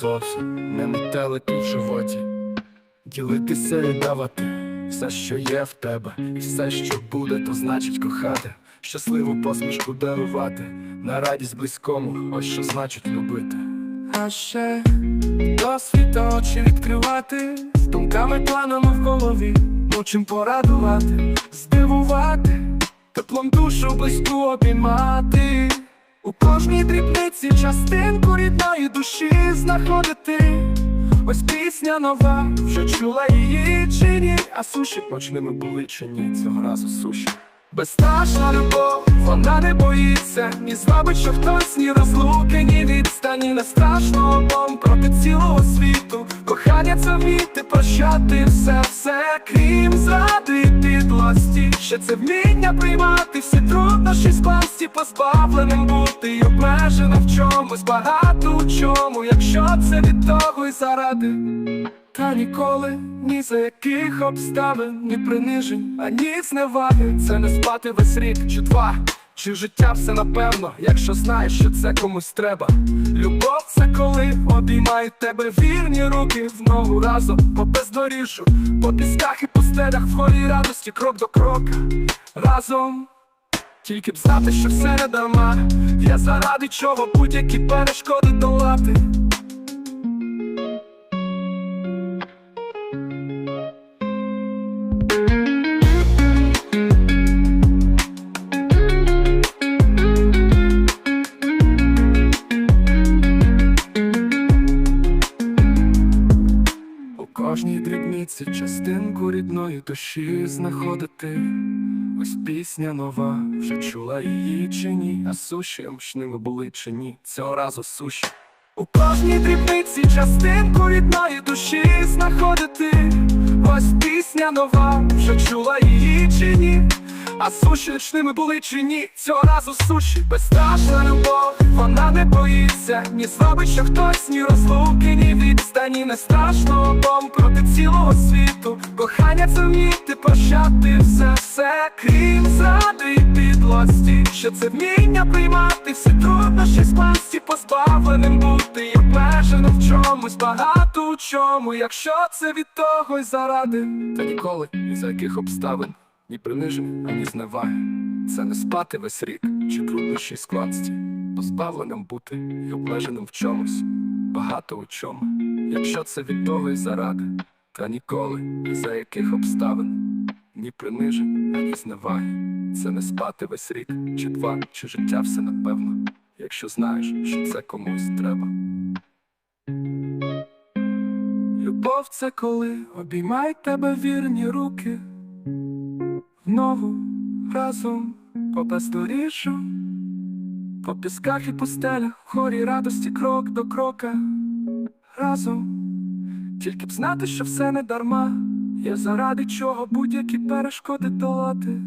зовсім не метелики в животі, ділитися і давати все, що є в тебе, і все, що буде, то значить кохати, щасливу посмішку дарувати, на радість близькому, ось що значить любити. А ще до світа очі відкривати, думками планами в голові, мучим порадувати, здивувати, теплом душу близьку обіймати. У кожній дрібниці частинку рідної душі знаходити. Ось пісня нова, вже чула її чи ні, а суші ночними були чи ні, цього разу суші. Безстрашна любов, вона не боїться, ні звабить, що хтось ні розлуки, ні відстані, не страшно обом проти світу. Це вміти прощати все, все, крім зради підлості. Ще це вміння приймати всі труднощі скласті, позбавленим бути і обмеженим в чомусь, багато у чому, якщо це від того й заради. Та ніколи, ні за яких обставин, ні принижень, ані зневаги Це не спати весь рік чи два, чи життя все напевно, якщо знаєш, що це комусь треба. Любов це коли обіймають тебе вірні руки в ногу разом по бездоріжжю, по пісках і по стелях в хорі радості, крок до крока разом. Тільки б знати, що все не дарма, я заради чого будь-які перешкоди долати. Кожній дрібниці частинку рідної душі знаходити. Ось пісня нова, вже чула її чи ні, а суші мшними були чи ні, цього разу суші. У кожній дрібниці частинку рідної душі знаходити. Ось пісня нова, вже чула її чи ні. А суші нічними були чи ні, цього разу суші. Безстрашна любов, вона не боїться, ні зробить, що хтось, ні розлуки, ні відстані, не страшно обом проти цілого світу. Кохання це вміти прощати все, все, крім зради і підлості, що це вміння приймати всі труднощі скласті, позбавленим бути. І обмеженим в чомусь, багато у чому, якщо це від того й заради, та ніколи ні за яких обставин. Ні принижень, ані зневаги. Це не спати весь рік чи труднощі складсті, позбавленим бути і обмеженим в чомусь, багато у чому, якщо це від того й заради, та ніколи, ні за яких обставин, ні принижень, ані зневаги. Це не спати весь рік чи два, чи життя все напевно, якщо знаєш, що це комусь треба. Любов це коли обіймають тебе вірні руки. Знову разом по бездоріжжю, по пісках і пустелях, хорі радості крок до крока. Разом, тільки б знати, що все не дарма, є заради чого будь-які перешкоди долати.